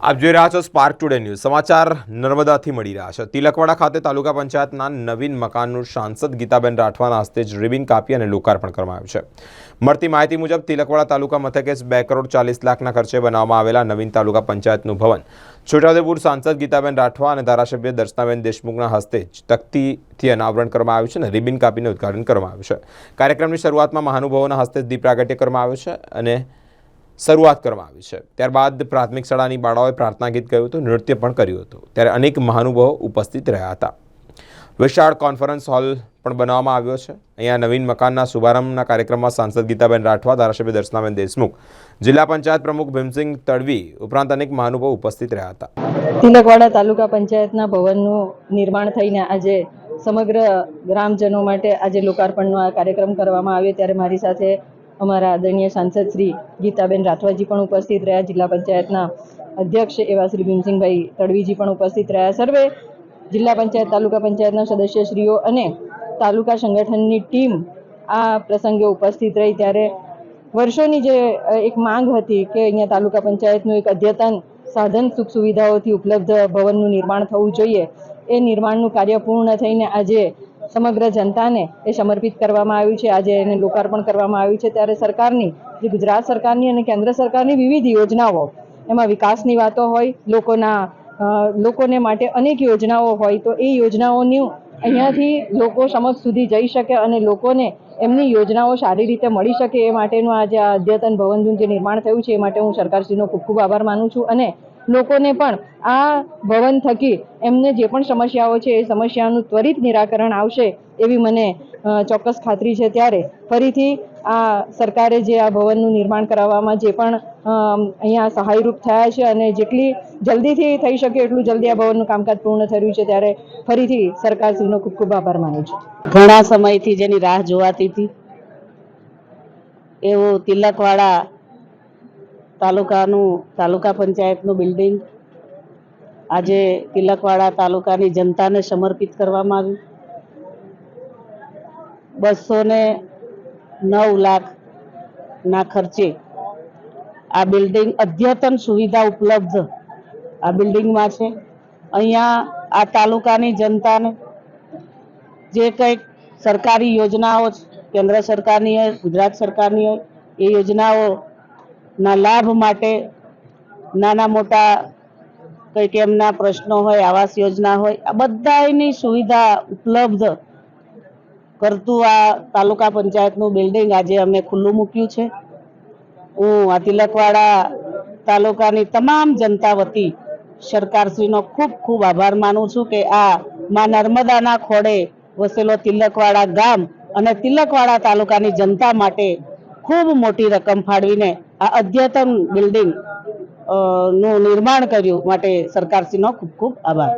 આપ જોઈ રહ્યા છો સ્પાર્ક ટુડે ન્યૂઝ સમાચાર નર્મદાથી મળી રહ્યા છે. તિલકવાડા ખાતે તાલુકા પંચાયતના નવીન મકાનનું સાંસદ ગીતાબેન રાઠવાના હસ્તે જ રિબિન કાપી અને લોકાર્પણ કરવામાં આવ્યું છે. મળતી માહિતી મુજબ તિલકવાડા તાલુકા મથકે બે કરોડ ચાલીસ લાખના ખર્ચે બનાવવામાં આવેલા નવીન તાલુકા પંચાયતનું ભવન. છોટાઉદેપુર સાંસદ ગીતાબેન રાઠવા અને ધારાસભ્ય દર્શનાબેન દેશમુખના હસ્તે જ તકતીથી અનાવરણ કરવામાં આવ્યું છે અને રિબિન કાપીને ઉદઘાટન કરવામાં આવ્યું છે. કાર્યક્રમની શરૂઆતમાં મહાનુભાવોના હસ્તે દીપ પ્રાગટ્ય કરવામાં આવ્યું છે અને શરૂઆત કરવામાં આવી છે. ત્યારબાદ પ્રાથમિક શાળાની બાળાઓએ પ્રાર્થના ગીત ગાયું હતું, નૃત્ય પણ કર્યું હતું. ત્યારે અનેક મહાનુભાવો ઉપસ્થિત રહ્યા હતા. વિશાળ કોન્ફરન્સ હોલ પણ બનાવવામાં આવ્યો છે. અહીંયા નવીન મકાનના શુભારંભના કાર્યક્રમમાં સાંસદ ગીતાબેન રાઠવા, ધારાસભ્ય દર્શનાબેન દેશમુખ, જિલ્લા પંચાયત પ્રમુખ ભીમસિંહ તડવી ઉપરાંત અનેક મહાનુભાવો ઉપસ્થિત રહ્યા હતા. તિલકવાડા તાલુકા પંચાયતના ભવનનું નિર્માણ થઈને આજે સમગ્ર ગ્રામજનો માટે આજે લોકાર્પણનો આ કાર્યક્રમ કરવામાં આવ્યો. ત્યારે મારી સાથે અમારા આદરણીય સાંસદ શ્રી ગીતાબેન રાઠવાજી પણ ઉપસ્થિત રહ્યા, જિલ્લા પંચાયતના અધ્યક્ષ એવા શ્રી ભીમસિંહભાઈ તડવીજી પણ ઉપસ્થિત રહ્યા. સર્વે જિલ્લા પંચાયત, તાલુકા પંચાયતના સદસ્યશ્રીઓ અને તાલુકા સંગઠનની ટીમ આ પ્રસંગે ઉપસ્થિત રહી. ત્યારે વર્ષોની જે એક માંગ હતી કે અહીંયા તાલુકા પંચાયતનું એક અદ્યતન સાધન સુખ સુવિધાઓથી ઉપલબ્ધ ભવનનું નિર્માણ થવું જોઈએ, એ નિર્માણનું કાર્ય પૂર્ણ થઈને આજે સમગ્ર જનતાને એ સમર્પિત કરવામાં આવ્યું છે. આજે એને લોકાર્પણ કરવામાં આવ્યું છે. ત્યારે સરકારની, જે ગુજરાત સરકારની અને કેન્દ્ર સરકારની વિવિધ યોજનાઓ, એમાં વિકાસની વાતો હોય, લોકોના લોકોને માટે અનેક યોજનાઓ હોય, તો એ યોજનાઓનું અહીંયાથી લોકો સમક્ષ સુધી જઈ શકે અને લોકોને એમની યોજનાઓ સારી રીતે મળી શકે એ માટેનું આજે આ અદ્યતન ભવનનું જે નિર્માણ થયું છે, એ માટે હું સરકારશ્રીનો ખૂબ ખૂબ આભાર માનું છું. અને લોકોને પણ આ ભવન થકી એમને જે પણ સમસ્યાઓ છે એ સમસ્યાનું ત્વરિત નિરાકરણ આવશે એવી મને ચોક્કસ ખાતરી છે. ત્યારે ફરીથી આ સરકારે જે આ ભવનનું નિર્માણ કરાવવામાં જે પણ અહીંયા સહાયરૂપ થયા છે અને જેટલી જલ્દીથી થઈ શકે એટલું જલ્દી આ ભવનનું કામકાજ પૂર્ણ થયું છે ત્યારે ફરીથી સરકારશ્રીનો ખૂબ ખૂબ આભાર માનું છું. ઘણા સમયથી જેની રાહ જોવાતી હતી, એવું તિલકવાડા તાલુકાનું, તાલુકા પંચાયતનું બિલ્ડિંગ આજે તિલકવાડા તાલુકાની જનતાને સમર્પિત કરવામાં આવ્યું. બસો ને નવ લાખના ખર્ચે આ બિલ્ડિંગ અદ્યતન સુવિધા ઉપલબ્ધ આ બિલ્ડિંગમાં છે. અહીંયા આ તાલુકાની જનતાને જે કંઈક સરકારી યોજનાઓ કેન્દ્ર સરકારની હોય, ગુજરાત સરકારની હોય, એ યોજનાઓના લાભ માટે નાના મોટા કંઈક એમના પ્રશ્નો હોય, આવાસ યોજના હોય, આ બધાની સુવિધા ઉપલબ્ધ કરતું આ તાલુકા પંચાયતનું બિલ્ડિંગ આજે અમે ખુલ્લું મૂક્યું છે. હું આ તિલકવાડા તાલુકાની તમામ જનતા વતી સરકારશ્રીનો ખૂબ ખૂબ આભાર માનું છું કે આ માં નર્મદાના ખોડે વસેલો તિલકવાડા ગામ અને તિલકવાડા તાલુકાની જનતા માટે ખૂબ મોટી રકમ ફાળવીને આ અદ્યતન બિલ્ડિંગનું નિર્માણ કર્યું. માટે સરકારશ્રીનો ખૂબ ખૂબ આભાર.